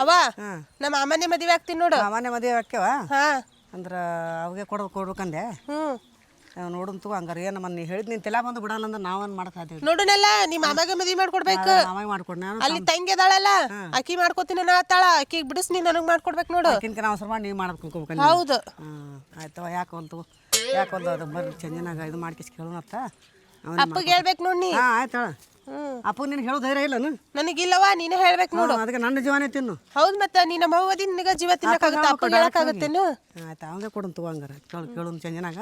ಅವ ಹಾಂ. ನಮ್ಮ ಮಾಮನೆ ಮದುವೆ ಆಗ್ತೀನಿ ನೋಡು. ಸಾಮಾನ್ಯ ಮದುವೆ ಹಾಕ್ಯವ ಹಾ. ಅಂದ್ರೆ ಅವಾಗೆ ಕೊಡೋದು ಕೊಡ್ಬೇಕಂದೆ? ಹ್ಮ್. ನೋಡಂತು ಹಂಗಾರೆ ಏನು ನಮ್ಮ ನೀ ಹೇಳಿದ್ ನಿನ್ ತಲೆ ಬಂದು ಬಿಡಲ್ಲ ಅಂದ್ರೆ ನಾವೇನು ಮಾಡಕ್ ಸಾಧ್ಯ. ನೋಡುನಲ್ಲ ನಿಮ್ಮ ಮಾಮಾಗ ಮದುವೆ ಮಾಡ್ಕೊಡ್ಬೇಕು. ನಾವೇ ಮಾಡ್ಕೊಡ್ ನಾನು ಅಲ್ಲಿ ತಂಗಿ ಅದಾಳಲ್ಲ ಅಕ್ಕಿ ಮಾಡ್ಕೊತೀನಿ ನಾ ಆತಾಳ ಅಕ್ಕಿ ಬಿಡಿಸ್ ನೀ ನನಗ್ ಮಾಡ್ಕೊಡ್ಬೇಕು ನೋಡು. ಆಕಿನ್ಕ ನಾವು ಮಾಡಿ ನೀವು ಕುಂಕೋಬೇಕಂದ ಹೌದು. ಹಾಂ ಆಯ್ತವ ಯಾಕೆ ಒಂದು ಯಾಕೆ ಒಂದು ಅದು ಬರ್ರಿ ಚಂಜನಾಗ ಇದು ಮಾಡ್ಕಿಸ್ ಕೇಳೋಣತ್ತ ಅವನ ಅಪ್ಪಗೆ ಹೇಳ್ಬೇಕು ನೋಡಿ ನೀ. ಆಯ್ತಾಳ ಆಯ್ತು ಹೇಳ. ಹ್ಮ್. ಅಪ್ಪ ನಿನ್ ಹೇಳೋ ಧೈರ್ಯ ಇಲ್ಲನು ನನಗಿಲ್ಲವಾ ನೀನೇ ಹೇಳ್ಬೇಕು ನೋಡು. ಅದಕ್ಕೆ ನನ್ನ ಜೀವನೇ ತಿನ್ನು. ಹೌದ್ ಮತ್ತ ನಿನ್ನ ನಮ್ಮ ಅವ್ವದಿ ನಿನಗ ಜೀವ ತಿನ್ನಕ್ಕಾಗತ್ತ? ಅಪ್ಪ ಹೇಳಕ್ಕಾಗತ್ತೇನು? ಆಯ್ತು ಅವಂಗೆ ಕೊಡಂತು ತಗೊಂಗಾರ ಕೇಳು ಕೇಳು ಚಂದನಾಗ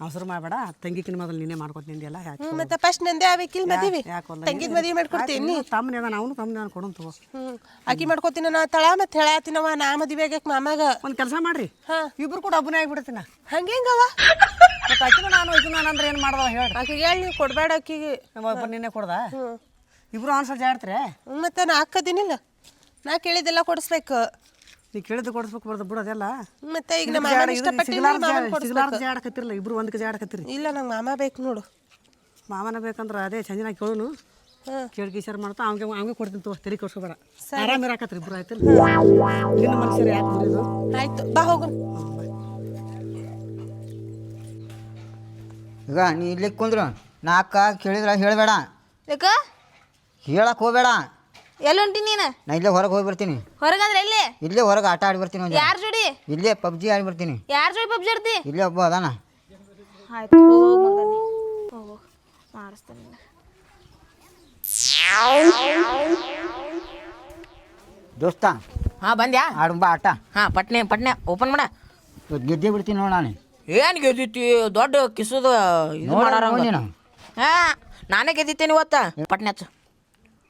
ಅವಸರ ಮಾಡಬೇಡ. ತಂಗಿಕಿನ ಮೊದಲು ನೀನೇ ಮಾಡ್ಕೊತ ನಿಂದಿಯಲ್ಲ ಯಾಕೆ ಹ್ಮ್ ಫಸ್ಟ್ ನಂದೇ ಆಬೇಕಿಲ್ ಮದುವೆ. ತಂಗಿದ ಮದುವೆ ಮಾಡ್ಕೊಡ್ತೀನಿ ತಮ್ಮನೇ ಅದ ಅವನು ತಮ್ಮನೇ ನಾನು ಕೊಡಂತು ಹ್ಮ್. ಅಕ್ಕಿ ಮಾಡ್ಕೊತೀನಿ ನಾ ತಳ ಮತ್ತೆ ಹೇಳಾತಿನವ ನಾ ಮದುವೆ ಆಗಕ್ ಮಾಮಾಗ. ಒಂದು ಕೆಲಸ ಮಾಡ್ರಿ. ಹಾ. ಇಬ್ರು ಕೂಡ ಒಬ್ಬನೇ ಆಗಿಬಿಡ್ತೀನ. ಹಂಗೇಂಗವ ಮತ್ತೆ ಅಕ್ಕಿನ ನಾನು ಇದು ನಾನು ಅಂದ್ರೆ ಏನು ಮಾಡ್ದವ ಹೇಳಿ. ಆಕಿಗೆ ಹೇಳಿ ನೀವು ಕೊಡಬೇಡ ಆಕಿಗೆ. ಒಬ್ಬ ಒಬ್ಬರು ನಿನ್ನೆ ಕೊಡ್ದ? ಇಬ್ರು ಆನ್ಸರ್ ಜಾಡ್ತ್ರೆ? ಮತ್ತೆ ನಾ ಅಕ್ಕದಿನಿಲ್ಲ ನಾ ಕೇಳಿದ್ದೆಲ್ಲ ಕೊಡಿಸ್ಬೇಕು. ನೀ ಕೇಳಿದ್ದು ಕೊಡಿಸ್ಬೇಕು ಬರ್ದು ಬಿಡೋದೆಲ್ಲ ಅದೆಲ್ಲ ಮತ್ತೆ ಈಗ ನಮ್ಮ ಮಾಮನ ಇಷ್ಟಪಟ್ಟಿಲ್ಲ ಮಾಮನ್ ಕೊಡಿಸ್ಬೇಕು. ಜಾಡ ಜಾಡಕತ್ತಿರಲ್ಲ ಇಬ್ರು ಒಂದಕ್ಕೆ ಜಾಡಕತ್ತಿರಿ ಇಲ್ಲ ನಂಗೆ ಮಾಮ ಬೇಕು ನೋಡು. ಮಾಮನ ಬೇಕಂದ್ರೆ ಅದೇ ಚಂದಿನ ಕೇಳೋನು. ಹಾಂ. ಕೇಳಿ ಕಿಶಾರ್ ಮಾಡ್ತಾ ಅವ್ಗೆ ಅವ್ಗೆ ಕೊಡ್ತೀನಿ ತೋ ತೆರಿಗೆ ಕೊಡ್ಸ್ಕೊಬೇಡ. ಆರಾಮ ಇರಾಕತ್ರಿ ಇಬ್ರು ಆಯ್ತಲ್ಲ? ನಿನ್ನ ಮನುಷ್ಯರು ಯಾಕೆ ಆಯ್ತು ಬಾ ಹೋಗು. ಈಗ ನೀ ಇಲ್ಲಿ ಕುಂದ್ರು ನಾಲ್ಕ ಕೇಳಿದ್ರೆ ಹೇಳಬೇಡ. ಯಾಕ? ಹೇಳಕ್ ಹೋಗ್ಬೇಡ. ಎಲ್ಲಿ ಹೊಂಟಿ ನೀನು? ನಾ ಇಲ್ಲೇ ಹೊರಗೆ ಹೋಗಿ ಬರ್ತೀನಿ. ಹೊರಗಂದ್ರೆ ಎಲ್ಲಿ? ಇಲ್ಲೇ ಹೊರಗೆ ಆಟ ಆಡಿ ಬರ್ತೀನಿ ಒಂದು ಯಾರ ಜೋಡಿ? ಇಲ್ಲೇ ಪಬ್ಜಿ ಆಡಿ ಬರ್ತೀನಿ. ಯಾರ ಜೋಡಿ ಪಬ್ಜಿ ಆಡ್ತಿ? ಇಲ್ಲೇ ಒಬ್ಬ ಅದಾನ. ಆಯ್ತು ಹೋಗ್ ಮಗನೇ. ಹೋಗು ಮಾಡಿಸ್ತೇನೆ ದೋಸ್ತ ಹಾ ಬಂದ್ಯಾ? ಆಡುಂಬ ಆಟ. ಹಾ ಪಟ್ನೆ ಪಟ್ನೆ ಓಪನ್ ಮಾಡ. ಇವತ್ತು ಗೆದ್ದೇ ಬಿಡ್ತೀನಿ ನೋಡ ನಾನು. ಏನ್ ಗೆದ್ದಿತಿ? ದೊಡ್ಡ ಕಿಸದ ಇದು ನೋಡು, ಮಾಡಾರ ನೀನು. ಹಾ ನಾನೇ ಗೆದ್ದಿತ್ತೇನೆ ಇವತ್ತ. ಪಟ್ನೆ ಹಚ್ಚ.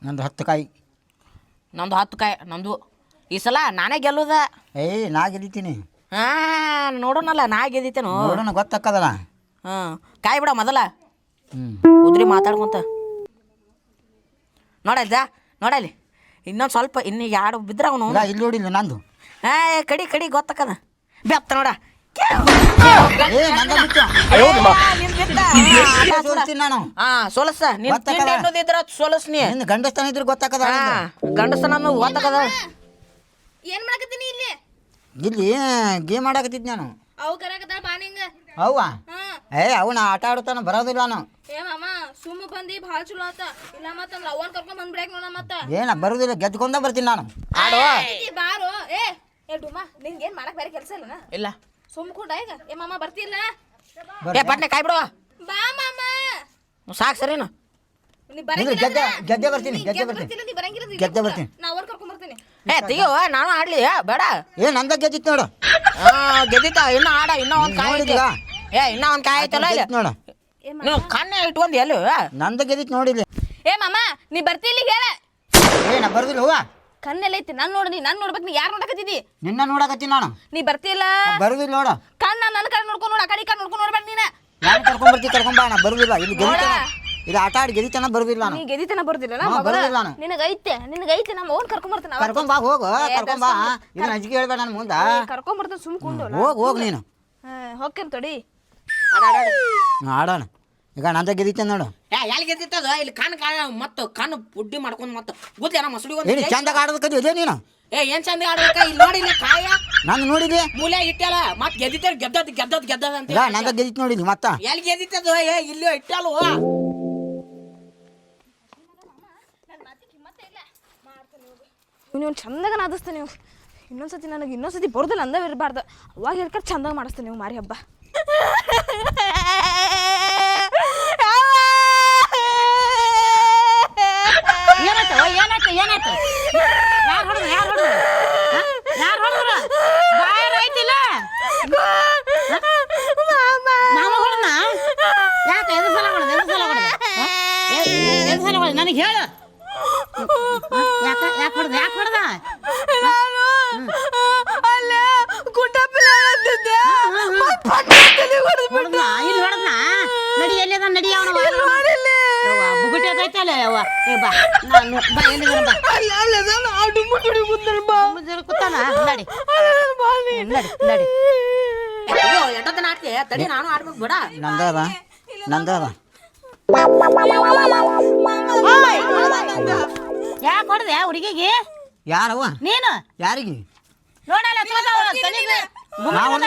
ನಂದು ಹತ್ತು ಕಾಯಿ. ನಂದು ಹತ್ತು ಕಾಯಿ ನಂದು ಈ ಸಲ ನಾನೇ ಗೆಲ್ಲುದ. ಏಯ್ ನಾ ಗೆದಿತೀನಿ ಹಾ ನೋಡೋಣಲ್ಲ ನಾ ಗೆದ್ದಿತ್ತೇನು ನೋಡೋಣ ಗೊತ್ತಾಕದಲ್ಲ ಹಾ ಕಾಯಿ ಬಿಡ ಮೊದಲ. ಹ್ಞೂ ಉದ್ರಿ ಮಾತಾಡ್ಕೊಂತ. ನೋಡಜ್ಜ ನೋಡಲ್ಲಿ. ಇನ್ನೊಂದು ಸ್ವಲ್ಪ ಇನ್ನು ಯಾರು ಬಿದ್ರ ಅವನು. ಇಲ್ಲ ಇಲ್ಲಿ ನೋಡಿಲ್ಲ ನಂದು? ಹಾ ಕಡಿ ಕಡಿ ಗೊತ್ತಾಕದ ಬೆಪ್ತ ನೋಡ. ಏ ನಂದ ಬಿಟ್ಟು. ಸೋಲ್ತೀನಿ ನಾನು. ಹಾ ಸೋಲಸ ನಿನ್? ತಿಂಡಿ ಅನ್ನೋದಿದ್ರ ಸೋಲಸ್ ನೀ ನಿನ್ನ ಗಂಡಸ್ತಾನ ಇದ್ರೆ ಗೊತ್ತಾಕದ ಅನ್ನೋದು ಗೊತ್ತಾಕದ ಏನ್ ಮಾಡಕತ್ತೀನಿ ಇಲ್ಲಿ? ಇಲ್ಲಿ ಗೇಮ್ ಆಡಕತ್ತಿದ್ ನಾನು. ಅವು ಅವ್ವ? ಹಾ. ಏ ಅವನ ಆಟ ಆಡುತ್ತಾನ ಬರೋದಿಲ್ಲ ನಾನು ಏ ಮಾಮ ಸುಮ್ಮ ಬಂದಿ ಭಾಳ ಚಲೋ ಆತ. ಇಲ್ಲ ಮತ್ತ ಲವನ್ ಕರ್ಕೊಂಡ್ ಬಂದ್ಬಿಡಕ್ ನೋಡ ಮತ್ತ. ಏನ ಬರುದಿಲ್ಲ ಗೆದ್ಕೊಂಡ ಬರ್ತೀನಿ ನಾನು. ಆಡು ಬಾರೋ. ಏ ಏ ಡುಮ್ಮ ನಿಂಗೆ ಏನ್ ಮಾಡಕ್ ಬೇರೆ ಕೆಲಸ ಇಲ್ಲ ಇಲ್ಲ. ಈಗ. ಏ ಮಾಮ ಬರ್ತಿಲ್ಲ ಏ ಪಟ್ನೆ ಕಾಯಿ ಬಿಡುವ ಬಾ ಮಾಮ. ಸಾಕು ಸರಿನು ನೀ ನಿಂದ್ರು ಬರಂಗಿಲ್ಲ ಗೆದ್ದೆ ಗೆದ್ದೆ ಬರ್ತೀನಿ ಗೆದ್ದೆ ಬರ್ತೀನಿ. ನೀ ಬರಂಗಿಲ್ಲ ನೀ ಗೆದ್ದೆ ಬರ್ತೀನಿ. ನಾ ಅವನ್ ಕರ್ಕೊಂಡ್ ಬರ್ತೀನಿ. ಏ ತೆಗಿಯೋ ನಾನು ಆಡ್ಲಿ. ಬೇಡ. ಏ ನಂದ ಗೆದ್ದಿತ್ತು ನೋಡು. ಆ, ಗೆದ್ದಿತ್ತ? ಇನ್ನ ಆಡ ಇನ್ನ ಒಂದು ಕಾಯಿ ಐತಿ. ಏ ಇನ್ನ ಒಂದ್ ಕಾಯಿ ಐತಲ್ಲ ಇಲ್ಲಿ? ನೋಡು. ನೀವು ಕಣ್ಣೆ ಇಟ್ಕೊಂಡಿ ಎಲ್ಲಿ? ನಂದ ಗೆದ್ದಿತ್ತು ನೋಡಿಲ್ಲ ಏ ಮಾಮ ನೀ ಬರ್ತಿಲ್ಲ ಹೇಳ ಏ ನಾ ಬರುದಿಲ್ಲ ಹೂವ. ಕಣ್ಣೆಲ್ಲ ಐತಿ ನಾನ್ ನೋಡಿ ನಾನು ನೋಡ್ಬೇಕು ನೀ ಯಾರು ನೋಡಕತ್ತಿದಿ? ನಿನ್ನ ನೋಡಕತ್ತೀನಿ ನಾನು. ನೀ ಬರ್ತಿಲ್ಲ ಬರುದಿಲ್ಲ ನೋಡ. ಕಣ್ಣ ನನ್ನ ಕಡೆ ನೋಡ್ಕೊಂಡು ನೋಡ ಆ ಕಡೆ ಈ ಕಡೆ ನೋಡ್ಕೊಂಡು ನೋಡ್ಬೇಡ ನೀನ. ನಾನು ಕರ್ಕೊಂಡ್ ಬರ್ತೀನಿ ಕರ್ಕೊಂಡ್ ಬಾ ನಾ ಬರುದಿಲ್ಲ. ಇಲ್ಲಿ ಇಲ್ಲಿ ಆಟ ಆಡಿ ಗೆದಿತನ ಬರುದಿಲ್ಲ ನೀ ನಾನು ಗೆದಿತನ ಬರ್ತಿಲ್ಲ ಹಾ, ಬರೋದಿಲ್ಲ ನಾನು. ನಿನಗ ಐತೆ ನಿನಗ ಐತೆ ನಮ್ಮ ಅವ್ನ್ ಕರ್ಕೊಂಡ್ ಬರ್ತಾನ ಕರ್ಕೊಂಡ್ ಬಾ ಹೋಗು. ಕರ್ಕೊಂಡ್ ಬಾ. ಇದನ್ನ ಅಂಜಿಕೆ ಹೇಳ್ಬೇಡ ನನ್ನ ಮುಂದ. ಕರ್ಕೊಂಡ್ ಬರ್ತಾನ ಸುಮ್ ಕುಂಡು ಹೋಗ್ ಹೋಗ್ ನೀನು. ಹೋಗ್ತೇನೆ ತೊಡಿ. ಹ್ಮ್, ಆಡೋಣ. ಈಗ ನಂದ ಗೆದಿತ್ತೆ ನೋಡು. ಏ ಎಲ್ಲಿ ಗೆದ್ದಿತ್ತದ ಇಲ್ಲಿ ಕಣ್ಣು ಕಾಣ ಮತ್ತು ಕಣ್ಣು ಪುಡ್ಡಿ ಮಾಡ್ಕೊಂಡು ಮತ್ತೆ ಗೊತ್ತಿ ಏನೋ ಮಸೂಡಿ ಏನು ಚಂದಾಗ ಆಡೋದಕ್ಕೆ ಇದೇ ನೀನು? ಏ ಏನ್ ಚಂದ ಆಡಬೇಕ ಇಲ್ಲಿ ನೋಡಿ ಇಲ್ಲಿ ಕಾಯ. ನಾನು ನೋಡಿದೆ ಮೂಲೆ ಇಟ್ಟಲ್ಲ ಮತ್ ಗೆದ್ದಿತ್ತ ಗೆದ್ದದ್ ಗೆದ್ದದ್ ಗೆದ್ದದ್ ಅಂತ ಈಗ ನಂದ ಗೆದ್ದಿತ್ತು ನೋಡಿದ್ವಿ ಮತ್ತ. ಎಲ್ಲಿ ಗೆದ್ದಿತ್ತದ ಏ ಇಲ್ಲಿ ಇಟ್ಟಲ್ವ ನೀವು ಚಂದಾಗ ನಾದಿಸ್ತಾನೆ ನೀವು. ಇನ್ನೊಂದ್ಸತಿ ನನಗೆ ಇನ್ನೊಂದ್ಸತಿ ಬರೋದಿಲ್ಲ ಅಂದ ಇರಬಾರ್ದು. ಅವಾಗ ಹೇಳ್ಕೊಂಡು ಚಂದಾಗ ಮಾಡಿಸ್ತಾನೆ ನೀವು ಮಾರಿ ಹಬ್ಬ ಏನಾಯ್ತು ಏನಾಯ್ತು ಏನಾಯ್ತು ಯಾರು ಹೊಡೆದ್ರು ಯಾರು ಹೊಡೆದ್ರು ಯಾರು ಹೊಡೆದ್ರು ಬಾಯರ್ ಆಯ್ತಿಲ್ಲ ಮಾಮ ಹೊಡೆದ್ನ ಯಾಕೆ ಎದು ಸಲ ಹೊಡೆದ ಎದು ಸಲ ಹೊಡೆದ ಎದು ಸಲ ಹೊಡೆದ ನನಗೆ ಹೇಳು ಯಾಕೆ ಯಾಕೆ ಹೊಡೆದ ಯಾಕೆ ಹೊಡೆದ ಅಲ್ಲೇ ಕುಟಪಿಲ್ಲ ಹೊಡೆದ್ನ ಇಲ್ಲಿ ಹೊಡೆದ್ನ ನಡಿ ಎಲ್ಲಿದ ನಡಿ ಅವನ ಬುಗುಟಿ ಅದೈತಲ್ಲ ಯವ್ವ ಏ ಬಾ. ನಾನು ಬಾ ಎಲ್ಲಿದಾನ ಬಾ. ಮುಂಜಾನೆ ಕೂತಾನ? ನಡಿ. ನಡಿ ನಡಿ. ಅಯ್ಯೋ ಎಷ್ಟೊತ್ತನ ಆಡ್ತಿ ತಡಿ ನಾನು ಆಡ್ಬೇಕು ಬಿಡ. ನಂದ ಅದ ನಂದ ಅದ ಮಾಮ ಹುಡುಗಿಗೆ? ಯಾರವ್ವ? ನೀನು? ಯಾರಿಗೆ? ನೋಡಲ್ಲ ತಲೆಗೆ ಗುಮ್ಮ ನಾವು ಗುಮ್ಮ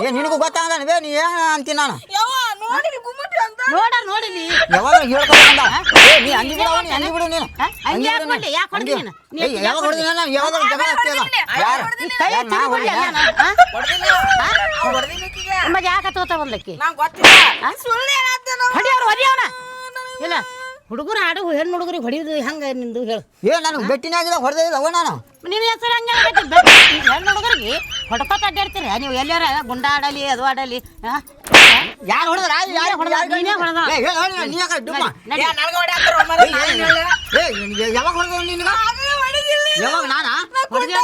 ಸುಳ್ಳು. ಏ ನಿನಗೂ ಗೊತ್ತಾಗಲ್ಲ ಬೇ ನೀ ಏನ ಅಂತೀನಿ ನಾನು? ನೋಡ ನೋಡಿಲಿ. ಯಾವಾಗ ಹೇಳ್ಕೊಂಡ ಏ ನೀ ಅಂಗಿ ಬಿಡು ನೀ ಬಿಡು ನೀನು. ಹಾ? ಅಂಗಿ ಅಂಗಿ ಯಾಕ್? ಯಾಕ್ ಹೊಡ್ದಿ. ನೀನು? ನೀ ಏ, ಯಾವಾಗ ಹೊಡೆದಿ ನಾನು? ಯಾವಾಗ ಜಗಳ ಆಗ್ತಿಲ್ಲ ಯಾರು? ಈ ಕೈ ನಾ? ಹೊಡ್ಲಿ ನಾನು, ಯಾಕೆ ತೋತ ಬಂದಕ್ಕೆ? ಹೊಡಿಯವ್ರು ಹೊಡಿಯವನ. ಇಲ್ಲ. ಹುಡುಗರು ಆಡು ಹೆಣ್ಣು ಹುಡುಗರಿಗೆ ಹೊಡಿಯೋದು ಹೆಂಗ ನಿಂದು ಹೇಳು. ಏ ನನಗೆ ಬೆಟ್ಟಿನಾಗಿದೆ ಹೊಡೆದೇ ಇಲ್ಲ ಅವ ನಾನು. ನಿನ್ನ ಹೆಸರು ಹಂಗೆ ಹೆಣ್ಣು ಹುಡುಗರಿಗೆ ಹೊಡ್ಕೊತ ಅಡ್ಡಾಡ್ತೀರಿ. ನೀವು ಎಲ್ಲಾರ ಗುಂಡಾಡಲಿ ಅದು ಆಡಲಿ ಯಾರು ಹೊಡೆದ್ರ? ಯಾರು ನಡಿ. ಯಾವಾಗ ನಿನಗ ನಾನಾ ಹೊಡ್ದಿಲ್ಲ.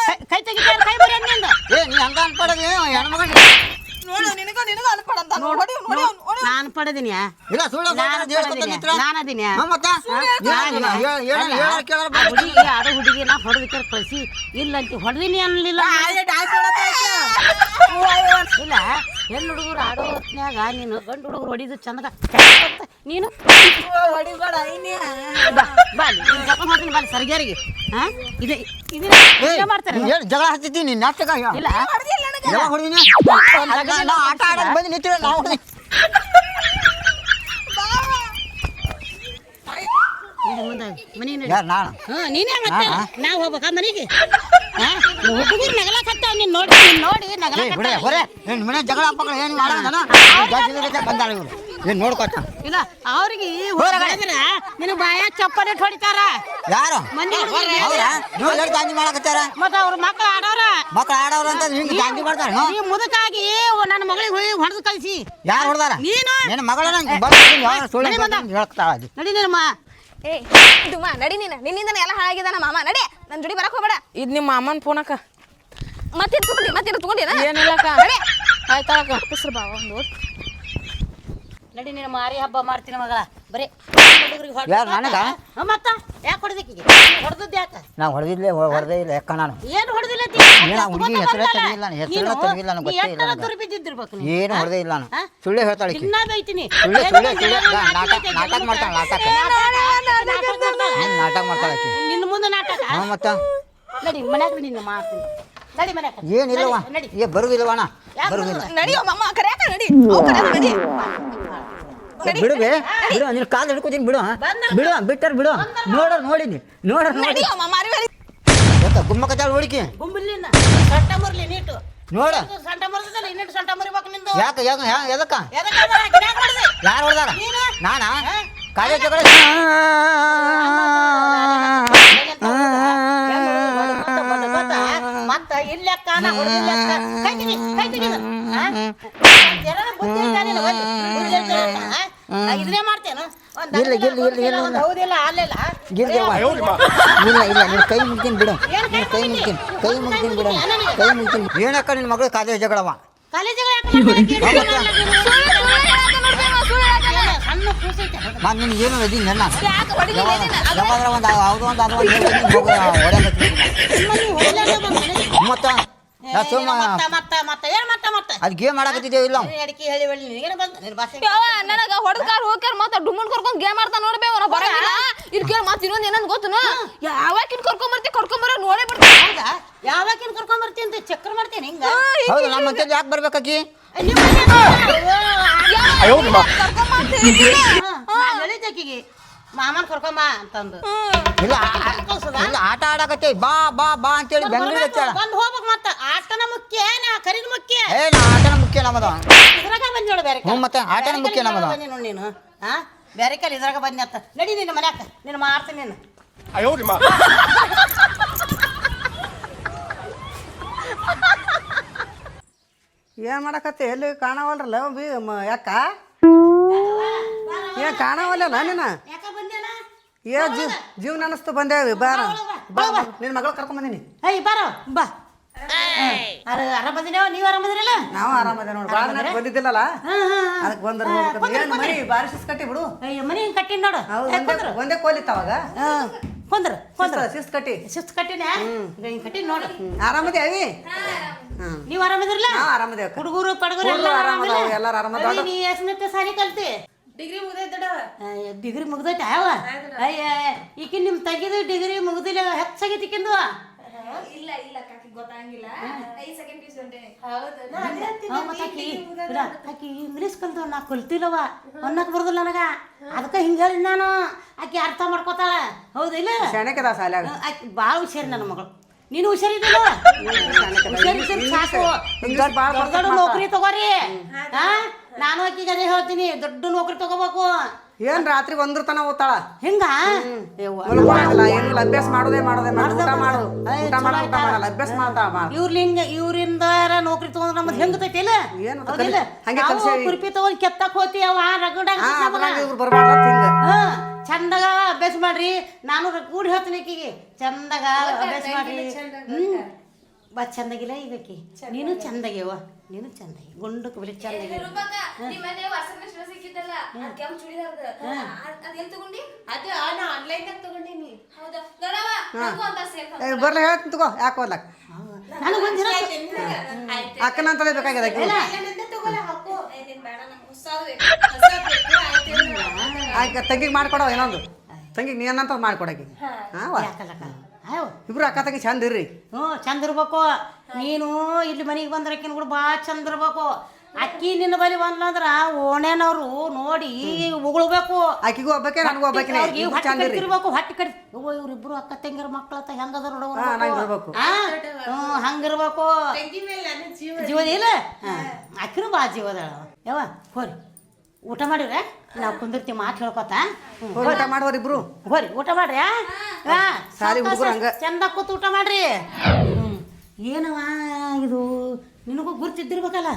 ಕೈ- ಕೈ ತೆಗಿತಾರ ಕೈ ಬರೀ ನಿಂದ ಏ ನೀ ಹಂಗ ಅನ್ಪಡೋದು ಹೆಣ್ಮಗ ನಾನು ನಿನಗ ಇಲ್ಲ ಸುಳ್ಳು ನೋಡಿ ಪಡೆದಿನಿ ನಾನು ಅದೀನಿ ಇಲ್ಲ ಸುಳ್ಳು ಕೇಳೋರು ಆ? ಹುಡುಗಿ ನಾ ಹೊಡೆದಕ್ಕೆ ಕಳಿಸಿ ಇಲ್ಲ ಅಂತ ಹೊಡೆದಿನಿ ಅನ್ಲಿಲ್ಲ ಇಲ್ಲ ಹೆಣ್ಣು ಹುಡುಗರು ಆಡೋ ಹೊತ್ನ್ಯಾಗ ನೀನು ಗಂಡು ಹುಡುಗರು ಹೊಡಿದು ಚಂದ ನೀನು ಬಾ ಹೋಗ್ತೀನಿ ಸರ್ಗ್ಯಾರಿಗೆ. ಹಾ ಇದೆ ಇದೇ ಮಾಡ್ತಾರೆ? ಜಗಳ ಹಚ್ಚಿದ್ದೀನಿ ನಾಟಕ? ಇಲ್ಲ. ಹೊಡೆದಿನಿ? ಆಟ ಆಡಕ್ ಬಂದು ನಿಂತಿರ ನಾ ಹೊಡೆದಿ ಇದು ಮುಂದೆ ಮನೆ. ಯಾರು ನಾನು? ಹಾ ನೀನೇ ಮತ್ತೆ? ನಾವು ಹೋಗ್ಬೇಕಾ ಮನೆಗೆ? ಹಾ? ಹುಡುಗರು ನಗಲಾಕತ್ತಾವ ನೀನ್ ನೋಡಿ ನೀನ್ ನೋಡಿ ಏ ಬಿಡೆ ನಗಲಾಕತ್ತಾವ ಹೊರೆ ಏನ್ ಮನೆ ಜಗಳ ಏನು ಮಾಡೋದನ ಜಾಸ್ತಿ ಜೊತೆ ಬಂದಾಳ ಇವ್ರು. ಏನ್ ನೋಡ್ಕೊತ? ಇಲ್ಲ ಅವ್ರಿಗೆ ಹೊರಗಡೆ. ನಿನ್ನ ಬಾಯ ಚಪ್ಪಲಿ ಹೊಡಿತಾರ. ಯಾರು? ನೀವು ಮಾಡಕತ್ತಾರ? ಮತ್ತ ಅವ್ರ ಮಕ್ಳು ಆಡೋರ. ಮಕ್ಳು ಆಡೋರು ಅಂತ ಹಿಂಗೆ ದಾಂಡಿ ಮಾಡ್ತಾರ ನೀ ಮುದುಕಾಗಿ ನನ್ನ ಮಗಳಿಗೆ ಹೋಗಿ ಹೊಡೆದು ಕಳಿಸಿ. ಯಾರು ಹೊಡೆದಾರ? ನೀನು? ನಿನ್ನ ಮಗಳ ನಂಗೆ ಬಂದು ಯಾರು ಸುಳ್ಳು ಮನೆ ಬಂದ. ಹೇಳ್ತಾಳ ನಡಿ ನಿಮ್ಮ ಏ ಮಾ ನಡಿ ನೀನು. ನಿನ್ನಿಂದನೇ ಎಲ್ಲ ಹಾಳಾಗಿದ್ದಾನ ಮಾಮ. ನಡಿ ನನ್ನ ಜೋಡಿ ಬರಕ್ ಹೋಗ್ಬೇಡ. ಇದು ನಿಮ್ಮ ಅಮ್ಮನ ಅಕ್ಕ. ಮತ್ತೆ ತಗೊಂಡಿ ಮತ್ತೆ ತಗೊಂಡಿ ಏನಿಲ್ಲಕ್ಕ. ನಡಿ. ಆಯ್ತಾಳಕ್ಕ. ಹೆಸರು ಬಾವ ಒಂದು ನಡಿ ನೀನು ಮಾರಿ ಹಬ್ಬ ಮಾಡ್ತೀನಿ ಮಗಳ. ಬರೀ ಹುಡುಗರಿಗೆ ಯಾರು ನನಗ? ಮತ್ತ? ಯಾಕೆ ಹೊಡೆದಕ್ಕಿಗೆ ಹೊಡೆದದ್ದು ಯಾಕೆ? ನಾ ಹೊಡೆದಿದ್ಲೆ ಹೊಡೆದೇ ಇಲ್ಲ ಯಾಕ ನಾನು? ಏನು ಹೊಡೆದಿಲ್ಲ ಏನ ಹುಡುಗಿ ಹೆಸರೇ ತೆಗಿಲಿಲ್ಲ ನಾನು, ಹೆಸರೇ ತೆಗಿಲಿಲ್ಲ ನನಗೆ ಗೊತ್ತೇ ಇಲ್ಲ ನನಗೆ. ಏನು ಹೊಡೆದೇ ಇಲ್ಲ ನಾನು. ಸುಳ್ಳು ಹೇಳ್ತಾಳೆ ಈಕಿ. ದಿನ ಬೈತೀನಿ ಸುಳ್ಳು ಸುಳ್ಳು ಸುಳ್ಳು ನಾಟಕ ನಾಟಕ ಮಾಡ್ತಾಳೆ ನಾಟಕ. ನಾಟಕ ಮಾಡ್ತಾಳೆ. ಹ್ಮ್, ನಾಟಕ ಮಾಡ್ತಾಳೆ ಆಕಿ ನಿನ್ನ ಮುಂದೆ ನಾಟಕ? ಮತ್ತ? ನಡಿ ಮನ್ಯಾಗ ನಿನ್ನ ಮಾಡ್ತೀನಿ. ನಡಿ ಮನ್ಯಾಗ ಏನಿಲ್ಲವ ನಡಿ ಏ ಬರುದಿಲ್ಲವಣ ಯಾಕ್ ಬರುದಿಲ್ಲ? ನಡಿಯೋ ಮಮ್ಮ ಕರೆಯಾಕ ನಡಿ? ಅವ್ ಕರ್ಯಾಕ ನಡಿ? ಬಿಡು ಬೇ ಬಿಡು ನಿನ್ನ ಕಾಲು ಹಿಡ್ಕೋತೀನಿ ಬಿಡು ಬಿಡು ಬಿಟ್ಟರ್ ಬಿಡು ನೋಡ ನೋಡಿನಿ ನೋಡ ನೋಡಿ ನಡಿಯೋ ಮಾಮ ಅರಿವೆ ಯಾಕ ಗುಮ್ಮಕತ್ತಾಳ ನೋಡಿಕಿ ಗುಂಬಿಲಿನ ಸೊಂಟ ಮುರ್ಲಿ ನೀಟು ನೋಡ ಸೊಂಟ ಮುರಿದಲ್ಲ ಸೊಂಟ ಮುರಿಬೇಕು ನಿಂದು ಯಾಕ ಎದಕ್ಕ ಹೊಡ್ದೆ? ಯಾರು ಹೊಡೆದಾರ ನೀನು? ಕಾಲೇ ಜಗಳ ಮತ್ತ ಇಲ್ಲ ಕಾನ ಹೊಡೆದಿಲ್ಲ ಕೈ ತೆಗಿ ಕೈ ತೆಗಿ ಬುದ್ಧಿ ಇಲ್ಲ ಇದನ್ನೇ ಮಾಡ್ತೇನು? ಇಲ್ಲ, ಹೌದಿಲ್ಲ ಅಲ್ಲೆಲ್ಲ. ಕೈ ಮುಗ್ತೀನಿ ಬಿಡು. ಕೈ ಮುಗ್ತೀನಿ ಕೈ ಮುಗ್ತೀನಿ ಬಿಡು. ಕೈ ಮುಗ್ತೀನಿ ಏನಕ್ಕ ನಿನ್ನ ಮಗಳು ಕಾಲೇಜ್ ಜಗಳವ ನಾನು ನಿನ್ಗೆ ಏನು ಇದೀನಿ ನನ್ನ. ಯಾವಾಗ ನೀನು? ಒಂದು ಯಾವುದೋ ಒಂದು ಅದು ಒಂದು. ಮತ್ತೆ ನಾ ಸುಮ್ಮ ಮತ್ತ ಮತ್ತ ಮತ್ತ. ಏನ್ ಮತ್ತ ಮತ್ತ? ಅದು ಗೇಮ್ ಮಾಡಕತ್ತಿದ್ದೇವೆ ಇಲ್ಲ ನೀನ್ ಅಡಿಕೆ ಹೇಳಿ ಹೇಳಿ ನಿನಗೇನು ಬಂತ ನಿನ್ನ ಭಾಷೆ ಯವ್ವ, ನನಗ ಹೊಡೆದ್ಕಾರ್ ಹೋಗ್ಯಾರ ಮತ್ತ ಡುಮ್ಮುನ್ ಕರ್ಕೊಂಡ್ ಗೇಮ್ ಆಡ್ತಾ ನೋಡ್ಬೇವ ನಾ ಬರಂಗಿಲ್ಲ. ಇಲ್ಲಿ ಕೇಳ ಮತ್ತ ಇನ್ನೊಂದ್ ಏನಂದ್ ಗೊತ್ತನ? ಯಾವಾಗಿನ್ ಕರ್ಕೊಂಡ್ ಬರ್ತಿ ಕರ್ಕೊಂಡ್ ಬರೋ ನೋಡೇ ಬಿಡ್ತೀನಿ ಹೌದಾ? ಯಾವಾಗಿನ ಕರ್ಕೊಂಡ್ ಬರ್ತೀನಿ ಅಂತ ಚಕ್ರ ಮಾಡ್ತೀನಿ ಹಿಂಗ? ಹೌದು ನಮ್ಮ ಯಾಕೆ ಬರ್ಬೇಕಾಕಿ ಅಯ್ಯೋ, ಕರ್ಕೊಂಡ್ ಬರ್ತೀನಿ ನಾನು ಹೇಳಿದ್ದಕ್ಕಿಗೆ ಮಾಮನ್ ಕರ್ಕೊಂಬ ಅಂತಂದು. ಇಲ್ಲ ಆ- ಆ- ಇಲ್ಲ ಆಟ ಆಡಕತ್ತೆ. ಬಾ ಬಾ ಬಾ ಅಂತೇಳಿ ಬೆಂಗಳೂರಿಗೆ ಹಚ್ಚಾಳ ಬಂದು ಹೋಗ್ಬೇಕು ಮತ್ತ. ಆಟನ ಮುಖ್ಯ ನಾ ಖರೀದ್ ಮುಖ್ಯ? ಏ ನಾ ಆಟನ ಮುಖ್ಯ ನಮ್ಮದ. ಇದ್ರಾಗ ಬಂದ್ ನೋಡು ಬೇರೆ ಹ್ಞೂ ಮತ್ತೆ ಆಟನ ಮುಖ್ಯ ನಮ್ಮದ. ನೋಡು ನೀನು ಹಾ ಬೇರೆ ಕಲ್ ಇದ್ರಾಗ ಬಂದಿ ಅತ್ತ. ನಡಿ ನಿನ್ನ ಮನ್ಯಾಕ ನೀನು ಮಾಡ್ತೀನಿ ನೀನು. ಏನು ಮಾಡಕತ್ತಿ? ಎಲ್ಲಿ ಕಾಣವಲ್ರಲ್ಲ ಬಿ ಮ- ಯಾಕ? ಏನ್ ಕಾಣವಲ್ಲ ನೀನು ಏ ಜೀವ್ ಜೀವನ ಅನಿಸ್ತು ಬಂದೇವಿ ಬಾರ ಬಾ ಬಾ. ನಿನ್ನ ಮಗಳು ಕರ್ಕೊಂಡ್ ಬಂದೀನಿ. ಏಯ್ ಬಾರೋ. ಬಾ. ಅರ ಆರಾಮದಿನೋ? ನೀವು ಆರಾಮದಿರಲ್ಲ? ನಾವು ಆರಾಮದ ನೋಡಿ. ಭಾಳ ದಿನ ಬಂದಿದ್ದಿಲ್ಲಲ್ಲ? ಅದಕ್ಕೆ ಬಂದ್ರ ಏನು ಮರಿ ಬಾರಿ ಶಿಸ್ ಕಟ್ಟಿ ಬಿಡು. ಅಯ್ಯ ಮನೆ ಹಿಂಗೆ ಕಟ್ಟಿನ ನೋಡು. ಒಂದೇ. ಒಂದೇ ಕೋಲಿತ್ತು ಅವಾಗ ಕೊಂದ್ರ ಕೊಂದ್ರ. ಶಿಸ್ತು ಕಟ್ಟಿ. ಶಿಸ್ತು ಕಟ್ಟಿನ? ಹಿಂಗೆ ಕಟ್ಟಿನ ನೋಡು. ಆರಾಮದೇವಿ ನೀವು ಆರಾಮದಿರಲ್ಲ? ನಾವು ಆರಾಮದೇವ ಹುಡುಗರು ಪಡಗರು ಎಲ್ಲ ಆರಾಮದ ಎಲ್ಲರೂ. ಅಯ್ಯ, ನೀ ಎಷ್ಟನೇ ಸಾಲಿ ಕಲ್ತಿ? ಡಿಗ್ರಿ ಮುಗ್ದೈತಡ? ಡಿಗ್ರಿ ಮುಗ್ದೈತೆ ಯಾವ ಅಯ್ಯ ಈಕಿ ನಿಮ್ಮ ತಂಗಿದು ಡಿಗ್ರಿ ಮುಗ್ದಿಲ್ಲ ಹೆಚ್ಚಾಗೈತಿಕ್ಕಿಂದು ಇಲ್ಲ ಇಲ್ಲ ಕಾಕಿ ಗೊತ್ತಾಗಿಲ್ಲ ಐದು ಸೆಕೆಂಡ್ ಪೀಸ್ ಹೊಂಟೇನೆ ಆಕಿ ಇಂಗ್ಲೀಷ್ ಕಲ್ತು ನಾ ಕಲ್ತಿಲ್ಲವ. ಅನ್ನಕ್ ಬರೋದಿಲ್ಲ ನನಗ. ಅದಕ್ಕೆ ಹಿಂಗೆ ಹೇಳಿ ನಾನು. ಆಕಿ ಅರ್ಥ ಮಾಡ್ಕೋತಾಳ. ಹೌದಿಲ್ಲ ಶಾಣಕ್ಯದ ಸಾಲ? ಆಕಿ ಭಾಳ ಹುಷಾರಿ ನನ್ನ ಮಗಳು. ನೀನು ಹುಷಾರಿದ್ದಿಲ್ಲ ಹುಷಾರಿದ್ರೆ ಸಾಕು. ದೊಡ್ಡ ದೊಡ್ಡ ನೌಕರಿ ತಗೋರಿ. ಹಾ? ನಾನು ಆಕಿಗೆ ಅದೇ ಹೇಳ್ತೀನಿ ದೊಡ್ಡ ನೌಕರಿ ತಗೋಬೇಕು. ಏನ್ ರಾತ್ರಿ ಒಂದ್ರ ತನ ಓದ್ತಾಳ? ಹಿಂಗ? ಯವ್ವ. ಮಲ್ಕೊಳಂಗಿಲ್ಲ ಏನಿಲ್ಲ ಅಭ್ಯಾಸ ಮಾಡೋದೇ ಮಾಡೋದೇ ಊಟ ಮಾಡು. ಊಟ ಮಾಡ ಚಲೋ ಊಟ ಮಾಡಲ್ಲ ಅಭ್ಯಾಸ ಮಾಡ್ತಾ ಮಾಡ. ಇವ್ರ್ಲಿಂಗ ಇವ್ರಿಂದ ನೌಕರಿ ತಗೊಂಡ್ರ ನಮ್ದು ಹೆಂಗತೈತಿಲ್ಲ ಏನು ಅದು ಹೌದಿಲ್ಲ? ಕಲಿ- ಹಂಗೆ ಕುರ್ಪಿ ತಗೊಂಡ್ ಕೆತ್ತಕ್ ಹೋತಿ ಅವ ರಗಡಂಗ ಇವ್ರು ಬರ್ಬಾರ್ದ ಹಿಂಗ ಚಂದಾಗ ಅಭ್ಯಾಸ ಮಾಡ್ರಿ. ನಾನು ಕೂಡಿ ಹೇಳ್ತೀನಿ ಅಕ್ಕಿಗೆ ಚಂದಾಗ ಅಭ್ಯಾಸ ಮಾಡ್ರಿ. ಹ್ಮ್. ಬಾ ಚಂದಾಗಿಲ್ಲ ಈಗ ನೀನು ಚಂದಾಗ್ಯವ ನೀನು ಚಂದ ಗುಂಡಕ್ಕೆ ಬಲಿ ಚಂದ ಬರ್ಲಿ ಹೇಳ್ತೀನಿ ತಗೋ ಯಾಕೆ ಓದ್ಲಕ್ ನನಗೊಂದಿನ ಅಕ್ಕನ ಅಂತಲೇ ಬೇಕಾಗಿದೆ ಆಯ್ತು ಬೇಡ ತಂಗಿಗೆ ಮಾಡ್ಕೊಡೋ ಏನೊಂದು ತಂಗಿಗೆ ನೀ ಏನಂತ ಮಾಡ್ಕೊಡಕ್ಕೆ ಹಾಂ. ಆಯೋ ಇಬ್ರು ಅಕ್ಕ ತಂಗಿ ಚಂದ ಇರ್ರಿ. ಹ್ಞೂ ಚಂದ ಇರ್ಬೇಕು. ನೀನು ಇಲ್ಲಿ ಮನೆಗೆ ಬಂದ್ರೆ ಅಕ್ಕಿನ ಕೂಡ ಭಾಳ ಚಂದ ಇರ್ಬೇಕು. ಅಕ್ಕಿ ನಿನ್ನ ಬಲಿ ಬಂದ್ಲಂದ್ರ ಓಣೆನವ್ರು ನೋಡಿ ಉಗುಳ್ಬೇಕು. ಅಕ್ಕಿಗೂ ಒಬ್ಬಕ್ಕೆ ನನಗೂ ಒಬ್ಬಕ್ಕೆ ಚಂದ ಇರ್ರಿ. ಕಟ್ತಿರ್ಬೇಕು ಹೊಟ್ಟೆ ಕಡಿ ಓ ಇವ್ರಿಬ್ರು ಅಕ್ಕ ತಂಗಿರ ಮಕ್ಕಳತ್ತ ಹೆಂಗದ ನೋಡೋ ಹಾ, ನಂಗ್ ಇರ್ಬೇಕು. ಹ್ಞೂ ಹಂಗಿರ್ಬೇಕು. ಜೀವದ ಇಲ್ಲ? ಅಕ್ಕಿನೂ ಬಾ ಜೀವದ ಯಾವ ಹೋರಿ. ಊಟ ಮಾಡಿವ್ರೆ? ನಾವು ಕುಂದಿರ್ತೀವಿ ಮಾತು ಹೇಳ್ಕೊತ. ಊಟ ಮಾಡುವರಿ ಇಬ್ರು. ಹೋರಿ ಊಟ ಮಾಡ್ರಿ ಆ? ಹಾ, ಸಾಲಿ ಹುಡ್ಗುರು ಹಂಗ. ಚಂದ ಕೂತು ಊಟ ಮಾಡ್ರಿ. ಏನವ ಇದು? ನಿನಗೂ ಗುರ್ತಿದ್ದಿರ್ಬೇಕಲ್ಲ?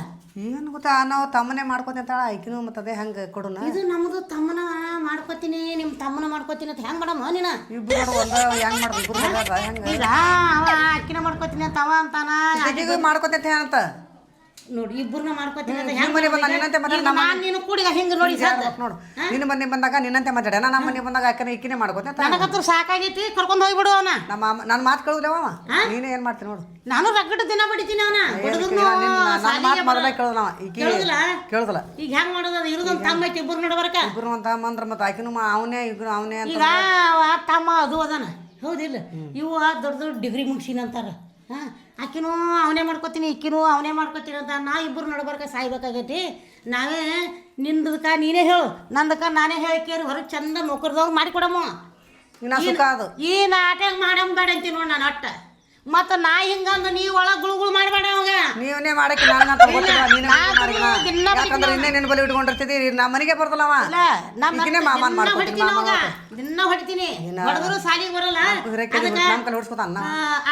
ಏನು ಗೊತ್ತಾ ನಾವು ತಮ್ಮನೇ ಮಾಡ್ಕೊತಾಳ ಆಕಿನೂ ಮತ್ತೆ ಅದೇ ಹಂಗೆ ಕೊಡೋಣ ಇದು ನಮ್ಮದು ತಮ್ಮನ ಮಾಡ್ಕೋತೀನಿ ನಿಮ್ಮ ತಮ್ಮನ ಮಾಡ್ಕೋತೀನಿ ಅಂತ ಹೆಂಗೆ ಮಾಡಮ್ಮ ನೀನ? ಇಬ್ಬರು ಒಂದ ಹೆಂಗ್ ಮಾಡ್ಬೇಕು ಈಗ ಅವ ಅಕ್ಕಿನ ಮಾಡ್ಕೋತೀನಿ ಅಂತ ಅವ ಅಂತಾನ ಆಕಿಗೂ ಮಾಡ್ಕೊತೈತೆ ಅಂತ. ನೋಡಿ ಇಬ್ಬರನ್ನ ಮಾಡ್ಕೋತೀನಿ ಅಂತ ಹೆಂಗ್ ಮನೆ ಬಂದ ನಿನ್ನಂತೆ ಮಾತಾಡಿ ನಮ್ಮ ನಾನ್ ನೀನು ಕೂಡಿಗ ಹಿಂಗ ನೋಡಿ ಸದ್ ನೋಡು ನಿನ್ನ ಮನೆ ಬಂದಾಗ ನಿನ್ನಂತೆ ಮಾತಾಡ. ನಮ್ಮ ಮನೆ ಬಂದಾಗ ಅಕ್ಕನ ಇಕ್ಕಿನೇ ಮಾಡ್ಕೊತ ನನಗಂತೂ ಸಾಕಾಗೈತಿ ಕರ್ಕೊಂಡು ಹೋಗ್ಬಿಡು ಅವನ. ನಮ್ಮ ನನ್ನ ಮಾತು ಕೇಳುದಿಲ್ಲ ಅವ ನೀನೇ ಏನ್ ಮಾಡ್ತೀನಿ ನೋಡು. ನಾನು ರಗಡ ದಿನ ಬಡಿತೀನಿ ಅವನ. ನನ್ನ ಮಾತು ಮೊದಲೇ ಕೇಳುದ ನಾವ ಈಕಿ ಕೇಳುದಿಲ್ಲ? ಈಗ ಹೆಂಗ್ ಮಾಡೋದು ಅದು? ಇರೋದೊಂದು ತಮ್ಮ ಐತಿ ಇಬ್ಬರು ನಡ್ಬರ್ಕ. ಇಬ್ರು ಅಂತ ಅಂದ್ರ ಮತ್ತೆ ಆಕಿನೂ ಅವನೇ ಇಬ್ರು ಅವನೇ ಅಂತ ಈಗ ತಮ್ಮ ಅದು ಅದಾನ. ಹೌದಿಲ್ಲ? ಇವು ದೊಡ್ಡ ದೊಡ್ಡ ಡಿಗ್ರಿ ಮುಗಿಸಿನ ಅಂತಾರ ಹಾಂ? ಆಕಿನೂ ಅವನೇ ಮಾಡ್ಕೋತೀನಿ ಈಕಿನೂ ಅವನೇ ಮಾಡ್ಕೋತೀನಿ ಅಂತ ನಾ ಇಬ್ಬರು ನಡ್ಬಾರ್ಕ ಸಾಯ್ಬೇಕಾಗೈತಿ. ನಾವೇ ನಿಂದದಕ್ಕ ನೀನೇ ಹೇಳು ನಂದಕ್ಕ ನಾನೇ ಹೇಳ್ಕೇರಿ ಹೊರಗೆ ಚಂದ ನೌಕರ್ದವ್ರು ಮಾಡಿಕೊಡಮ್ಮ. ಅದು. ಈ ನಾಟ್ಯಾಗ ಮಾಡಮ್ ಬೇಡ ಅಂತೀನಿ ನೋಡಿ ನಾನು ಅಟ್ಟ. ಮತ್ತು ನಾ ಹಿಂಗಂದು ನೀ ಒಳಗೆ ಗುಳುಗುಳು ಮಾಡಬೇಡ ಅವಾಗ. ನೀವನ್ನೇ ಮಾಡಕ್ಕೆ ನೀನೇ ನಾನು ಮಾಡಿಲ್ಲ ದಿನ ಯಾಕಂದ್ರೆ ಇನ್ನೇ ನಿನ್ನ ಬಲಿ ಇಟ್ಕೊಂಡಿರ್ತಿದ್ದಿ ನಮ್ಮ ಮನೆಗೆ ಬರ್ತಲ್ಲ ಅವ. ಅಲ್ಲ ನಮ್ಮ ಈಗಿನೇ ಮಾಮನ್ ಅವಾಗ. ದಿನ ಹೊಡಿತೀನಿ. ಹೊಡೆದ್ರು ಸಾಲಿಗೆ ಬರಲ್ಲ. ನಮ್ಮ ಕಡೆ ಹೊಡ್ಸ್ಕೊತಾನ.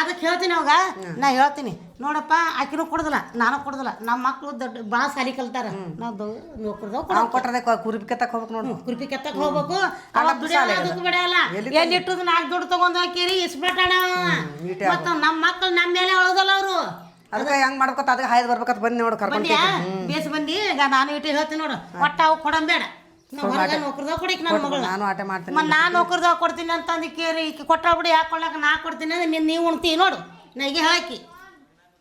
ಅದಕ್ಕೆ ಹೇಳ್ತೀನಿ ಅವಾಗ. ನಾ ಹೇಳ್ತೀನಿ. ನೋಡಪ್ಪ ಆಕಿನೂ ಕೊಡುದಿಲ್ಲ ನಾನು ಕೊಡುದಿಲ್ಲ. ನಮ್ಮ ಮಕ್ಕಳು ದೊಡ್ಡ ಭಾಳ ಸಾಲಿ ಕಲ್ತಾರ. ನಾವು ನೌಕರ್ದವ್ ನಾವು ಕೊಟ್ಟರೆ ಕುರುಬಿಕೆ ತಕ್ಕ ಹೋಗ್ಬೇಕು ನೋಡಿ. ಕುರುಪಿ ಕೆತ್ತಕ್ ಹೋಗ್ಬೇಕು. ಬಿಡಲ್ಲ. ಎಲ್ಲಿ ಇಟ್ಟದು ನಾಲ್ಕು ದುಡ್ಡು ತಗೊಂಡ್ ಹಾಕಿರಿ ಇಸ್ಬಿಟ್ಟಣ ಮತ್ತು ನಮ್ಮ ಮಕ್ಳು ನಮ್ಮ ಮೇಲೆ ಅಳೋದಲ್ಲ ಅವರು. ಅದಕ್ಕೆ ಹೆಂಗ್ ಮಾಡ್ಕೊತ ಅದಕ್ಕೆ ಹಾಯ್ದು ಬರ್ಬೇಕಂತ ಬಂದು ನೋಡು ಕರ್ಕೊಂಡು ಬಂದ್ಯಾ ಬೇಸ್ ಬಂದಿ ಈಗ ನಾನು ಇಟ್ಟು ಹೇಳ್ತೀನಿ ನೋಡು. ಒಟ್ಟ ಅವು ಕೊಡಂಬೇಡ ನೌಕರ್ದಾಗ ನಾನು ಆಟ ಮಾಡ್ತೀನಿ. ನಾನು ನೌಕರದಾಗ ಕೊಡ್ತೀನಿ ಅಂತ ಅಂದು ಕೇರಿ ಕೊಟ್ಟ ಬಿಡಿ ಯಾಕೆ ಕೊಡ್ಲಾಕ ನಾ ಕೊಡ್ತೀನಿ ಅಂದ್ರೆ ನೀನು ನೀವು ಉಣ್ತಿ ನೋಡು. ನೈಗೆ ಹಾಕಿ.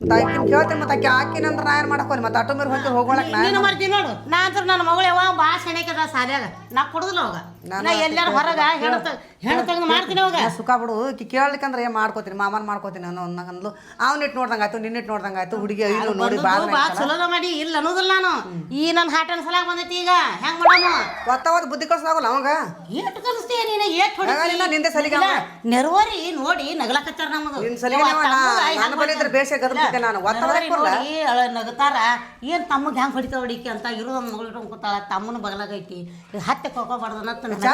ಮತ್ತೆ ಆಕಿನ ಕೇಳ್ತೀನಿ ಮತ್ತೆ ಆಕಿ ಆಕಿನಂದ್ರ ನಾ ಏನು ಮಾಡಕ್ಕೆ ಮತ್ತೆ ಆಟೋ ಮೇಲೆ ಹೋಗಿ ಹೋಗೋಳಕ್ ನಾ ನೀನು ಮಾಡ್ತೀನಿ ನೋಡು. ನಾ ಅಂದ್ರೆ ನನ್ನ ಮಗಳು ಯಾವ ಭಾಳ ಸೆಣೆಕದ ಸಾಲ್ಯಾಗ. ನಾ ಕೊಡುದಿಲ್ಲ ಅವಾಗ. ನಾ ಎಲ್ಲಾರು ಹೊರಗ ಹೆಣ್ಣು ತ ಹೆಣ್ಣು ಮಾಡ್ತೀನಿ ಅವಾಗ ನಾ ಸುಖ ಬಿಡು. ಕೇಳಲಿಕ್ಕಂದ್ರೆ ಏನ್ ಮಾಡ್ಕೋತೀನಿ? ಮಾಮನ್ ಮಾಡ್ಕೋತೀನಿ ಅನ್ನೋ ಅಂದ್ಲು ಅವ್ನ ಇಟ್ಟು ನೋಡ್ದಂಗೆ ಆಯ್ತು ನಿನ್ನ ಇಟ್ಟು ನೋಡ್ದಂಗೆ ಆಯ್ತು ಹುಡುಗಿ ಐದು ನೋಡಿ ಬಾ ಚಲೋದ ಮಾಡಿ ಇಲ್ಲ ಅನ್ನೋದಿಲ್ಲ ನಾನು. ಈ ನನ್ನ ಹಾಟನ್ ಸಲಾಗ ಬಂದೈತಿ ಈಗ. ಹೆಂಗ್ ಮಾಡೋಣ ಒತ್ತವಾದ ಬುದ್ಧಿ ಕಳ್ಸಾಗಲ್ಲ ಅವಾಗ. ಏಟ್ ಕಲಿಸ್ತೀಯ ನೀನು? ಏಟ್ ಹಾಗಾಗಿಲ್ಲ, ನಿಂದೆ ಸಲಿಗೆ ನೆರವರಿ ನೋಡಿ ನಗಲಕತ್ತಾರ ನಮ್ಮದು ನಿನ್ ಸಲಿಗೆ ನನ್ನ ಬಳಿ ಇದ್ರೆ ನಾನು. ಒತ್ತ ನೆರವರಿ ಹೊರಗ್ ಕೊಡ್ಲ? ನೋಡಿ ಅಳ ನಗತಾರ. ಏನ್ ತಮ್ಮಗ್ ಹೆಂಗ್ ಹೊಡಿತಾವ ಹೊಡಿಕೆ ಅಂತ ಇರೋದ್ ಮಗಳು ಕೂತಾಳ. ತಮ್ಮನ ಬಗಲಾಗೈತಿ ಹತ್ತೆ ಕೊಕೋಬಾರ್ದು ಅನ್ನತ್ತ ಅಂತ.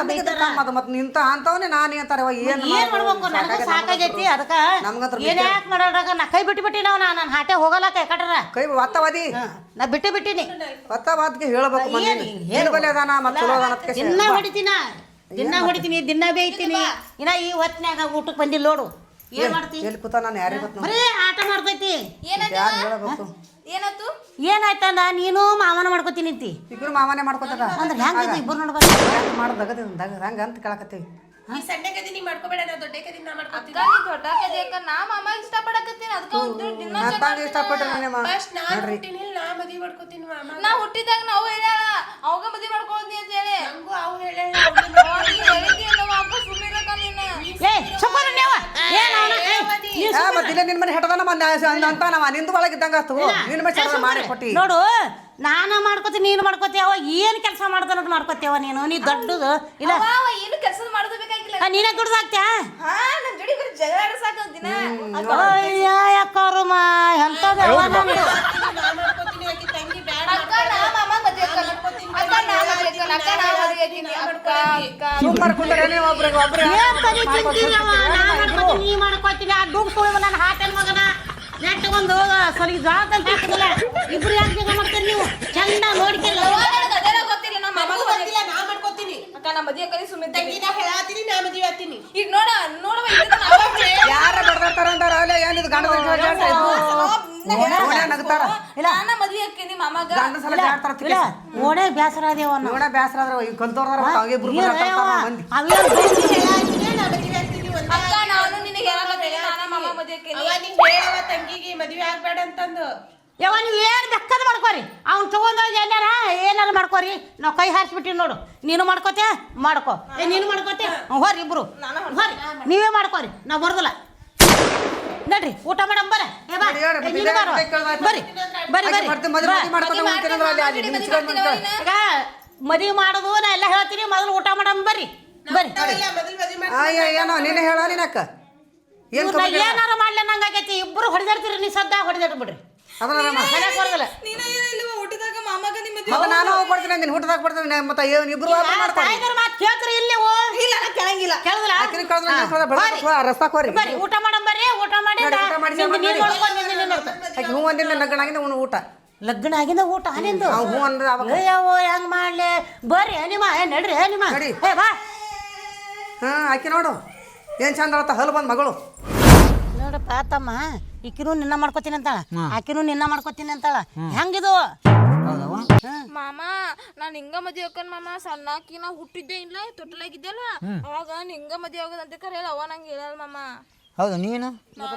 ಅದು ಮತ್ತೆ ನಿಂತ ಅಂತವನೇ ನಾನು ಅಂತಾರೆ ಏನು ಏನ್ ಮಾಡ್ಬೇಕು? ನನಗೂ ಸಾಕಾಗೈತಿ ಅದಕ್ಕ ನಮ್ಗಂತ್ರ ಏನ್ ಯಾಕೆ ಮಾಡೋದಾಗ ನಾ ಕೈ ಬಿಟ್ಟು ಬಿಟ್ಟಿ ನಾವು ನಾನು ಹಾಟೆ ಹೋಗಲ್ಲ ಕೈ ಕಟ್ರ. ಕೈ ಒತ್ತವಾದಿ ನಾ ಬಿಟ್ಟು ಬಿಟ್ಟಿನಿ. ಒತ್ತವಾದ್ಗೆ ಹೇಳ್ಬೇಕು ಏನ್ ಹೇಳು. ನಿನ್ ಬಳಿ ಅದಾನ ಮತ್ತೆ ಚಲೋ ಅದಾನ ಕೇಸಿ. ಇನ್ನ ಹೊಡಿತೀನ? ದಿನ ಹೊಡಿತೀನಿ ದಿನ ಬೇಯ್ತೀನಿ. ಇನ್ನ ಈ ಹೊತ್ನ್ಯಾಗ ಊಟಕ್ಕೆ ಬಂದಿಲ್ಲ ನೋಡು. ಏನ್ ಮಾಡ್ತಿ? ಎಲ್ಲಿ ಕೂತ ನಾನು ಯಾರಿಗೆ ಗೊತ್ತು ಬರೀ ಆಟ ಮಾಡ್ತೈತಿ. ಯಾರು ಹೇಳಬೇಕು? ಏನಾಯ್ತು ಏನಾಯ್ತಂದ? ನೀನು ಮಾವನ ಮಾಡ್ಕೊತೀನಿ ಇಬ್ಬರು ಇಬ್ರು ಮಾವನೇ ಮಾಡ್ಕೊತದ? ಅಂದ್ರೆ ಹೆಂಗ ಇಬ್ಬರು ನೋಡ್ಬೇಕು ಮಾಡೋದು ದಗದ ದಗ ಹಂಗ ಅಂತ ಕೇಳಕತ್ತೀವಿ. ನೀ ಸಣ್ಣ ಗದಿ ನೀ ಮಾಡ್ಕೋಬೇಡ ನಾ ದೊಡ್ಡ ಗದಿ ನಾ ಮಾಡ್ಕೊತೀನಿ. ನೀ ದೊಡ್ಡ ಕದಿ ಅಕ್ಕ ನಾ ಮಾಮ ಇಷ್ಟಪಡಕತ್ತೀನಿ ಅದಕ್ಕ ಒಂದು ದಿನ ಅಂತ ಇಷ್ಟಪಟ್ರೆ ನೀನೇ ಮಾ ಫಸ್ಟ್ ನಾನ್ ಹುಟ್ಟಿನಿಲ್ಲ ನಾ ಮದಿ ಮಾಡ್ಕೋತೀನಿ ಮಾಮ. ನಾ ಹುಟ್ಟಿದಾಗ ನಾವು ಅವಾಗ ಮದಿ ಮಾಡ್ಕೊಳ್ತೀನಿ ಅಂತ ಹೇಳಿ. ನಂಗೂ ಅವ್ ಹೇಳ ನೋಡಿ ನಾವು ನೀನು. ಏ ಸುಮ್ಮನೆ ಏನ್ ಆ, ಮನೆ ಅಂತ ನಿಂದು ಒಳಗಿದ್ದಂಗ ಆತು. ನಿನ್ನ ಮನೆ ಮಾಡಿ ಕೊಟ್ಟಿ. ನೋಡು ನಾನು ಮಾಡ್ಕೋತೀನಿ ನೀನು ಮಾಡ್ಕೋತೀಯವ ಏನ್ ಕೆಲಸ ಮಾಡ್ತಾನದ್ ಮಾಡ್ಕೋತೀಯವ ನೀನು. ನೀ ದೊಡ್ಡದು ಇಲ್ಲ. ಅವ ಏನು ಕೆಲಸ ಮಾಡೋದು ಬೇಕಾಗಿಲ್ಲ ಆ, ನೀನೇ ಹಾ ನನ್ ಜೋಡಿ ಬರೀ ಜಗಳ ಆಡ ಸಾಕು ದಿನ ಅಯ್ಯ ಯಾಕವ್ರು ಮಾ ಎಂತದವ ನಮ್ದು ನಾ ಮಾಡ್ಕೋತೀನಿ ಆಕಿ ತಂಗಿ ಬ್ಯಾಡ ಅಕ್ಕ ನಾ ಮಾಮ ಮದ್ವೆ ಅಕ್ಕ ಅಕ್ಕ ನಾ ಮದ್ವೆ ಅಕ್ಕ ಅಕ್ಕ ನಾ ಮದ್ವೆ ಆಕಿನಿ ಅಕ್ಕ ಅಕ್ಕ ಸೂಪರ್ ಕುಂದ್ರೆ ಒಬ್ರಿಗೆ ಒಬ್ರು ಏನ್ ತಲೆ ತಿಂತೀನವ? ನಾ ಮಾಡ್ಕೋತೀನಿ ನೀ ಮಾಡ್ಕೋತೀನಿ. ಆ ಡುಗ್ ಸುಳಿ ನನ್ನ ಮಗನ. ತಂದು ಹಾಕಿದಲ್ಲ. ಇಬ್ರು ಯಾಕೆ ಜಗ ಮಾಡ್ತೀರಿ ನೀವು? ಚಂದ ನೋಡ್ಕಿಲ್ಲ ಅವ್ವ, ನನಗ್ ಅದೆಲ್ಲ ಗೊತ್ತಿಲ್ಲ ನಮ್ಮ ನಮಗೂ ಅಮ್ಮಗೂ ಗೊತ್ತಿಲ್ಲ ನಾ ಮಾಡ್ಕೋತೀನಿ ಅಕ್ಕ ನಾ ಮದ್ವೆ ಅಕ್ಕ ಸುಮ್ಮನೆ ತಂಗಿ ನಾ ಹೇಳಾತೀನಿ ನಾ ಮದ್ವಿ ಆತೀನಿ ಈಗ ನೋಡ ನೋಡವ ಯಾರ ಬಡ್ದಾಡ್ತಾರ ಅಂತಾರ ಅಲ್ಲೇ ಏನಿದು ಗಂಡ ನಗ್ತಾರ ನಾನ ಮದ್ವೆ ಆಕಿನಿ ಮಾಮಾಗ ಗಂಡ ಸಲ ಜಾಡ್ತಾರ ಇಲ್ಲ ಓಣೆ ಅದೇವ ನೋಡ ಬೇಸರ ಆದ್ರ ಈ ಕಲ್ತೋರ್ದಾರ ಅವಾಗ ಇಬ್ರು ಮಂದಿ. ನಾ ಒಂದ ಅಕ್ಕ ನಾನು ನಿನಗೆ ನಾನ ಮಾಮ ಮದ್ವೆ ಹೇಳವ ತಂಗಿಗೆ ಮದ್ವಿ ಆಗ್ಬೇಡ ಅಂತಂದು. ಯಾವ ನೀವು ಏನು ಬೆಕ್ಕದ ಮಾಡ್ಕೋರಿ? ಅವ್ನು ತಗೊಂಡೋಗಿ ಏನಾರ ಏನಾರ ಮಾಡ್ಕೋರಿ. ನಾವು ಕೈ ಹಾರಿಸ್ಬಿಟ್ಟಿವಿ ನೋಡು. ನೀನು ಮಾಡ್ಕೋತೆ ಮಾಡ್ಕೋ. ಏ ನೀನು ಮಾಡ್ಕೋತೆ ಹೋರಿ ಇಬ್ರು. ಹೋರಿ. ನೀವೇ ಮಾಡ್ಕೋರಿ. ನಾವು ಬರೋದಿಲ್ಲ. ನಡ್ರಿ ಊಟ ಮಾಡಮ್ ಬರ. ಬರ್ರಿ ಬರ್ರಿ ಮದ್ವೆ ಮಾಡೋದು ನಾ ಎಲ್ಲ ಹೇಳ್ತೀನಿ. ಮೊದಲು ಊಟ ಮಾಡಮ್ ಬರ್ರಿ ಏನೋ ನೀನು ಹೇಳ ನೀನಕ್ಕ? ಏನಾರ ಮಾಡ್ಲಿ ನಂಗಾಗೈತಿ ಇಬ್ರು ಹೊಡೆದಿರ್ತೀರಿ ನೀ ಸದ್ದ ಹೊಡೆದಾಡ್ ಅದನ್ನ ಮನ್ಯಾಗ ಬರೋದಿಲ್ಲ. ನೀನೇ ಏನಿಲ್ವ ಊಟದಾಗ ಮಾಮಗ ನಿಮ್ಮ ಮಗ ನಾನು ಹೋಗ್ಬಿಡ್ತೀನಿ ನಿನ್ ಊಟದಾಗ ಬಿಡ್ತೀನಿ ಮತ್ತೆ ಏನ್ ಇಬ್ರು ವಾಪಸ್ ಮಾಡ್ತಾರೆ ತಾಯಿದರ ಮಾತು ಕೇಳ್ತೀರಿ ಇಲ್ಲಿ ಓ. ಇಲ್ಲ ಕೇಳಂಗಿಲ್ಲ ಕೆಳಂಗಿಲ್ಲ. ಕೇಳುದಿಲ್ಲ? ಆಕಿನ ರಸ ನೀನ್ ಕಳ್ದ್ರೆ ಬೆಳ್ಕೊತ್ ಹೋಗ್, ರಸ್ತಾಕ್ ಬರ್ರಿ ಊಟ ಮಾಡಮ್ ಬರ್ರಿ ಊಟ ಮಾಡಿ ನಡಿ, ಊಟ ಮಾಡಿ ನಿಂದು ನೀನ್ ಮಾಡಿ. ಆಕಿ ಹ್ಞೂ ಅಂದಿಲ್ಲ ನಗ್ಗಣಾಗಿಂದ ಉಣ್ಣು ಊಟ. ಲಗ್ನ ಆಗಿಂದ ಊಟ ನಿಂದು? ನಾವು ಹ್ಞೂ ಅಂದ್ರೆ ಅವಾಗ. ಅಯ್ಯವ್ವ ಹೆಂಗ್ ಮಾಡ್ಲಿ? ಬರ್ರಿ ನಿಮ್ಮ ಏ ನಡ್ರಿ ನಿಮ್ಮ ನಡಿ. ಏ ಬಾ. ಹಾ ಆಕಿ ನೋಡು. ಏನ್ ಚಂದ ಅಳತ್ತ ಹಲ್ ಬಂದ್ ಮಗಳು. ನೋಡಪ್ಪ ತಮ್ಮ ಈಕಿನೂ ನಿನ್ನ ಮಾಡ್ಕೋತೀನಿ ಅಂತಾಳ ಆಕಿನೂ ನಿನ್ನ ಮಾಡ್ಕೋತೀನಿ ಅಂತಾಳ. ಹೆಂಗಿದು ಮಾಮಾ ನಾನ್ ಹಿಂಗ ಮದ್ವೆ ಹಾಕನ್ ಮಾಮ ಸಣ್ಣಾಕಿ ನಾ ಹುಟ್ಟಿದ್ದೆ ಇಲ್ಲ ತೊಟ್ಟಲಾಗಿದ್ದೆಲ್ಲ ಅವಾಗ ನಿಂಗ ಮದ್ವೆ ಹೋಗೋದಂತ ಕರೆಯಲ್ಲ ಹೇಳ ಅವ ನಂಗೆ ಹೇಳಲ್ಲ ಮಾಮ. ಹೌದು ನೀನು?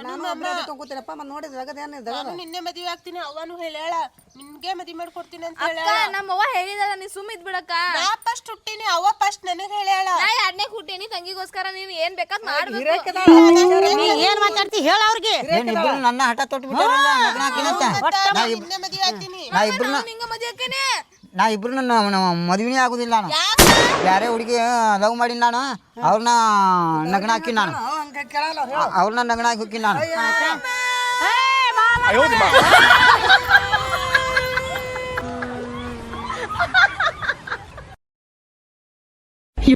ನಾನು ಒಬ್ಬರೇ ಕೂತಿರಪ್ಪ ಮತ್ತೆ ನೋಡಿದ್ರೆ ಜಗದ ಏನು ನಾನು ನಿನ್ನೆ ಮದ್ವಿ ಆಗ್ತೀನಿ ಅವನು ಹೇಳ್ಯಾಳ ನಿನ್ಗೆ ಮದ್ವಿ ಮಾಡ್ಕೊಡ್ತೀನಿ ಅಂತ ಅಕ್ಕ ಹೇಳ್ಯಾಳ ನಮ್ಮ ಅವ್ವ ನೀ ಸುಮ್ ನಾ ಫಸ್ಟ್ ಹುಟ್ಟಿನಿ ಅವ ಫಸ್ಟ್ ನನಗೆ ಹೇಳ್ಯಾಳ ನಾ ಎರಡನೇ ಹುಟ್ಟಿನಿ ತಂಗಿಗೋಸ್ಕರ ನೀನ್ ಏನ್ ಬೇಕಾದ್ ಮಾಡ್ಬೇಕು. ನೀ ಏನ್ ಮಾತಾಡ್ತಿ ಹೇಳ ಅವ್ರಿಗೆ. ಏನ್ ನನ್ನ ಹಠ ತೊಟ್ಟು ಬಿಟ್ಟಾರಲ್ಲ ಲಗ್ನ ಹಾಕಿನಂತ ನಾ ಇಬ್- ನಿನ್ನೆ ಮದ್ವಿ ಆಗ್ತೀನಿ. ನಾ ಮದ್ವೆ ನಾ ಇಬ್ರನ್ನ ಮದುವೆನೇ ಆಗುದಿಲ್ಲ ನಾನು. ಬೇರೆ ಹುಡುಗಿ ಲವ್ ಮಾಡಿ ನಾನು. ಅವ್ರನ್ನ ನಗ್ನ ಹಾಕಿ ನಾನು. ಅವ್ರನ್ನ ನಗ್ನ ಹಾಕಿ ಹೋಗಿ ನಾನು.